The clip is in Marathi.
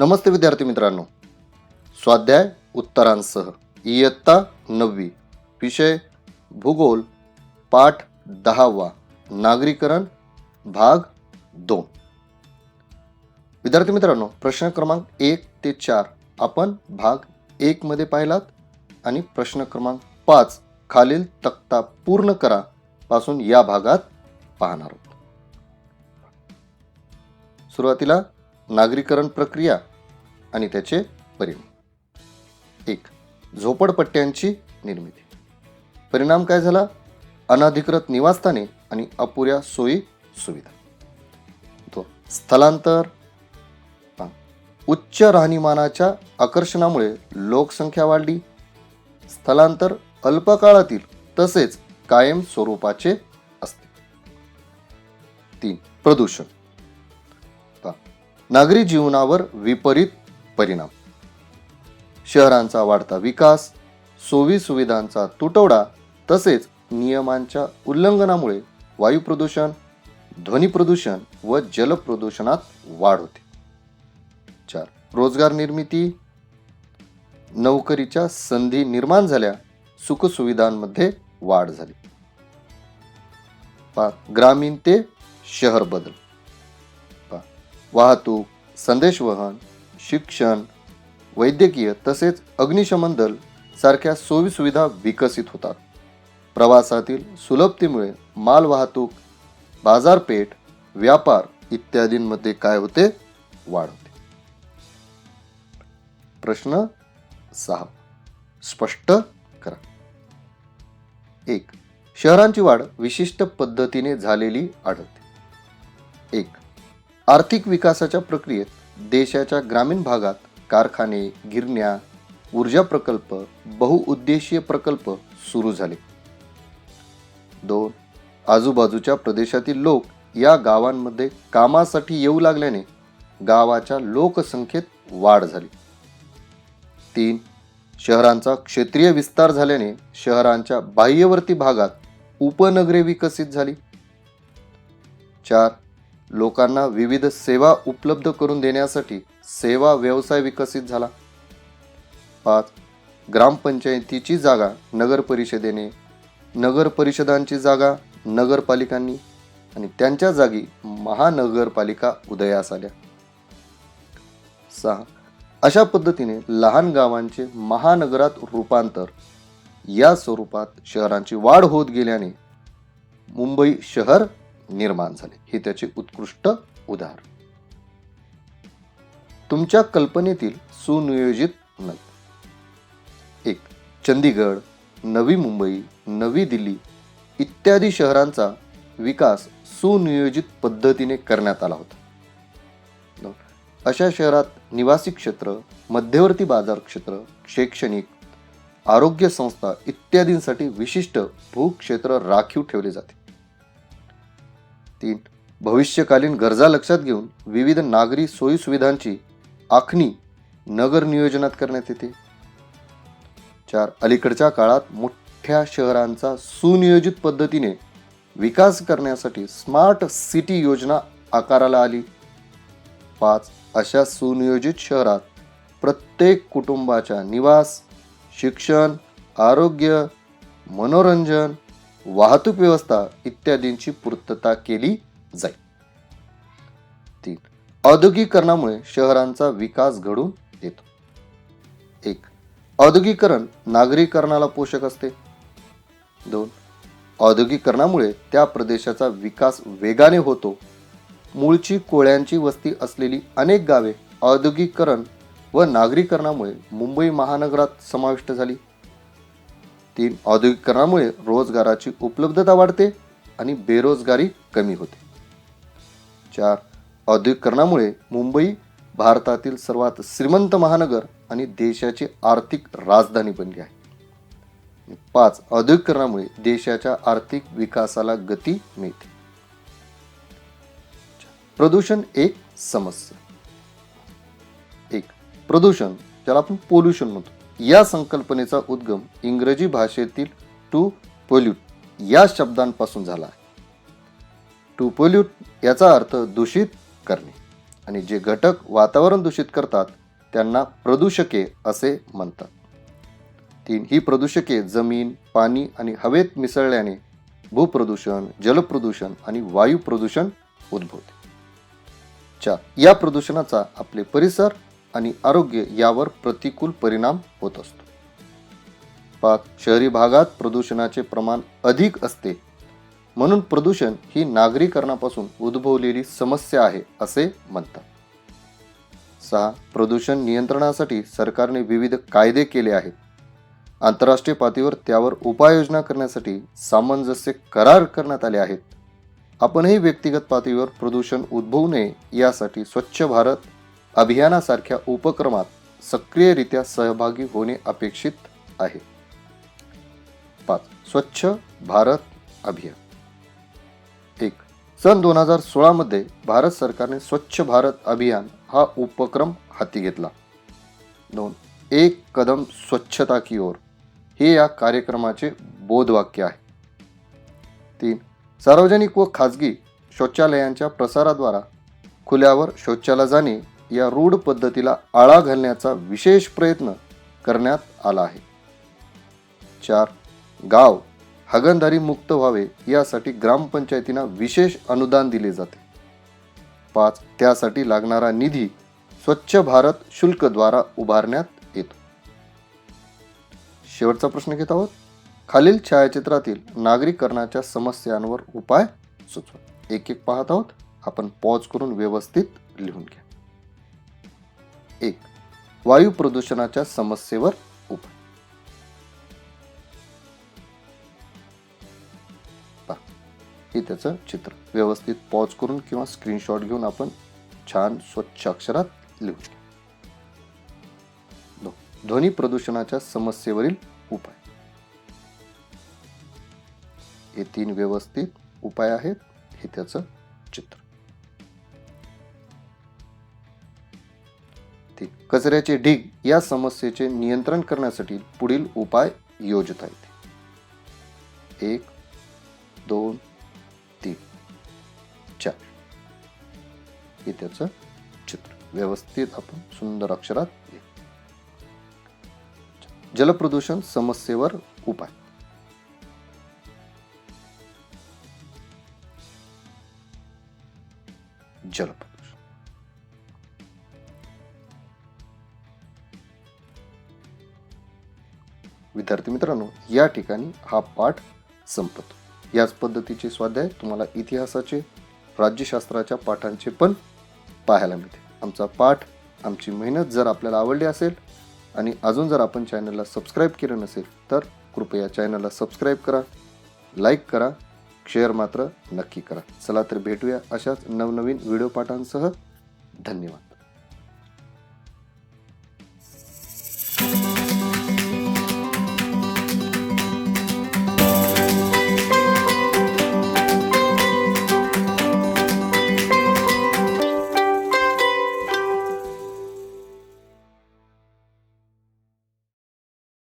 नमस्ते विद्यार्थी मित्रांनो. स्वाध्याय उत्तरांसह. इयत्ता नववी. विषय भूगोल. पाठ दहावा. नागरीकरण. भाग दोन. विद्यार्थी मित्रांनो प्रश्न क्रमांक एक ते चार आपण भाग एकमध्ये पाहिलात आणि प्रश्न क्रमांक पाच खालील तक्ता पूर्ण करा पासून या भागात पाहणार आहोत. सुरुवातीला नागरीकरण प्रक्रिया. आणि त्याचे परिणाम. एक झोपडपट्ट्यांची निर्मिती. परिणाम काय झाला? अनाधिकृत निवासस्थाने आणि अपुऱ्या सोयी सुविधा. दोन स्थलांतर. उच्च राहणीमानाच्या आकर्षणामुळे लोकसंख्या वाढली. स्थलांतर अल्पकाळातील तसेच कायम स्वरूपाचे असते. तीन प्रदूषण. नागरी जीवनावर विपरीत परिणाम. शहरांचा वाढता विकास सोयी सुविधांचा तुटवडा तसेच नियमांच्या उल्लंघनामुळे वायू प्रदूषण ध्वनी प्रदूषण व जल प्रदूषणात वाढ होते. चार. रोजगार निर्मिती. नोकरीच्या संधी निर्माण झाल्या सुखसुविधांमध्ये वाढ झाली. ग्रामीण ते शहर बदल. वाहतूक संदेशवहन शिक्षण वैद्यकीय तसेच अग्निशमन दल सारख्या सोयीसुविधा विकसित होतात. प्रवासातील सुलभतेमुळे माल वाहतूक बाजारपेठ व्यापार इत्यादींमध्ये काय होते? वाढ होते. प्रश्न सहा. स्पष्ट करा. एक. शहरांची वाढ विशिष्ट पद्धतीने झालेली आढळते. एक. आर्थिक विकासाच्या प्रक्रियेत देशाच्या ग्रामीण भागात कारखाने गिरण्या ऊर्जा प्रकल्प बहुउद्देशीय प्रकल्प सुरू झाले. दोन आजूबाजूच्या प्रदेशातील लोक या गावांमध्ये कामासाठी येऊ लागल्याने गावाच्या लोकसंख्येत वाढ झाली. तीन शहरांचा क्षेत्रीय विस्तार झाल्याने शहरांच्या बाह्यवर्ती भागात उपनगरे विकसित झाली. चार लोकांना विविध सेवा उपलब्ध करून देण्यासाठी सेवा व्यवसाय विकसित झाला. पाच ग्रामपंचायतीची जागा नगर परिषदेने नगर परिषदांची जागा नगरपालिकांनी आणि त्यांच्या जागी महानगरपालिका उदयास आल्या. सहा अशा पद्धतीने लहान गावांचे महानगरात रूपांतर या स्वरूपात शहरांची वाढ होत गेल्याने मुंबई शहर निर्माण झाले. हे त्याचे उत्कृष्ट उदाहरण. तुमच्या कल्पनेतील सुनियोजित नग. एक चंदीगड नवी मुंबई नवी दिल्ली इत्यादी शहरांचा विकास सुनियोजित पद्धतीने करण्यात आला होता. अशा शहरात निवासी क्षेत्र मध्यवर्ती बाजार क्षेत्र शैक्षणिक आरोग्य संस्था इत्यादींसाठी विशिष्ट भूक्षेत्र राखीव ठेवले जाते. तीन. भविष्यकालीन गरजा लक्षात घेऊन विविध नागरी सोयीसुविधांची आखणी नगर नियोजनात करण्यात येते. चार. अलीकडच्या काळात मोठ्या शहरांचा सुनियोजित पद्धतीने विकास करण्यासाठी स्मार्ट सिटी योजना आकाराला आली. पाच. अशा सुनियोजित शहरात प्रत्येक कुटुंबाच्या निवास शिक्षण आरोग्य मनोरंजन वाहतूक व्यवस्था इत्यादींची पूर्तता केली जाईल. तीन औद्योगिकरणामुळे शहरांचा विकास घडून येतो. एक औद्योगिकरण नागरीकरणाला पोषक असते. दोन औद्योगिकरणामुळे त्या प्रदेशाचा विकास वेगाने होतो. मूळची कोळ्यांची वस्ती असलेली अनेक गावे औद्योगिकरण व नागरीकरणामुळे मुंबई महानगरात समाविष्ट झाली. तीन औद्योगिकरणामुळे रोजगाराची उपलब्धता वाढते आणि बेरोजगारी कमी होते. चार औद्योगिकरणामुळे मुंबई भारतातील सर्वात श्रीमंत महानगर आणि देशाची आर्थिक राजधानी बनली आहे. पाच औद्योगिकरणामुळे देशाच्या आर्थिक विकासाला गती मिळते. प्रदूषण एक समस्या. एक प्रदूषण ज्याला आपण पोल्युशन म्हणतो. या संकल्पनेचा उद्गम इंग्रजी भाषेतील टू पोल्यूट या शब्दांपासून झाला आहे. टू पोल्यूट याचा अर्थ दूषित करणे. आणि जे घटक वातावरण दूषित करतात त्यांना प्रदूषके असे म्हणतात. तीन ही प्रदूषके जमीन पाणी आणि हवेत मिसळल्याने भूप्रदूषण जलप्रदूषण आणि वायू प्रदूषण उद्भवते. चार या प्रदूषणाचा आपले परिसर आणि आरोग्य यावर प्रतिकूल परिणाम होत असतो. पाच शहरी भागात प्रदूषणाचे प्रमाण अधिक असते. म्हणून प्रदूषण ही नागरीकरणापासून उद्भवलेली समस्या आहे असे म्हणतात. सहा प्रदूषण नियंत्रणासाठी सरकारने विविध कायदे केले आहेत. आंतरराष्ट्रीय पातळीवर त्यावर उपाययोजना करण्यासाठी सामंजस्य करार करण्यात आले आहेत. आपणही व्यक्तिगत पातळीवर प्रदूषण उद्भवू नये यासाठी स्वच्छ भारत अभियानासारख्या उपक्रमात सक्रियरित्या सहभागी होणे अपेक्षित आहे. पाच स्वच्छ भारत अभियान. एक सन दोन हजार सोळामध्ये भारत सरकारने स्वच्छ भारत अभियान हा उपक्रम हाती घेतला. दोन एक कदम स्वच्छता की ओर. हे या कार्यक्रमाचे बोधवाक्य आहे. तीन सार्वजनिक व खाजगी शौचालयांच्या प्रसाराद्वारा खुल्यावर शौचाला जाणे या रूढ पद्धतीला आळा घालण्याचा विशेष प्रयत्न करण्यात आला आहे. चार गाव हगणधारी मुक्त व्हावे यासाठी ग्रामपंचायतींना विशेष अनुदान दिले जाते. पाच त्यासाठी लागणारा निधी स्वच्छ भारत शुल्कद्वारा उभारण्यात येतो. शेवटचा प्रश्न घेत आहोत. खालील छायाचित्रातील नागरीकरणाच्या समस्यांवर उपाय सुचवा. एक एक पाहत आहोत. आपण पॉज करून व्यवस्थित लिहून घ्या. एक वायू प्रदूषणाच्या समस्येवर उपाय हे त्याचं चित्र. व्यवस्थित पॉज करून किंवा स्क्रीनशॉट घेऊन आपण छान स्वच्छ अक्षरात लिहू ध्वनी प्रदूषणाच्या समस्येवरील उपाय. हे तीन व्यवस्थित उपाय आहेत. हे त्याचं चित्र. तीन कचऱ्याचे ढीग या समस्येचे नियंत्रण करण्यासाठी पुढील उपाय योजता येते एक दोन तीन चार. हे त्याचं चित्र. व्यवस्थित आपण सुंदर अक्षरात जलप्रदूषण समस्येवर उपाय. जलप्रदूषण विद्यार्थी मित्रांनो या ठिकाणी हा पाठ संपतो. याच पद्धतीचे स्वाध्याय तुम्हाला इतिहासाचे राज्यशास्त्राच्या पाठांचे पण पाहायला मिळते आमचा पाठ आमची मेहनत जर आपल्याला आवडली असेल आणि अजून जर आपण चॅनलला सबस्क्राईब केलं नसेल तर कृपया चॅनलला सबस्क्राईब करा लाईक करा शेअर मात्र नक्की करा. चला तर भेटूया अशाच नवनवीन व्हिडिओ पाठांसह. धन्यवाद.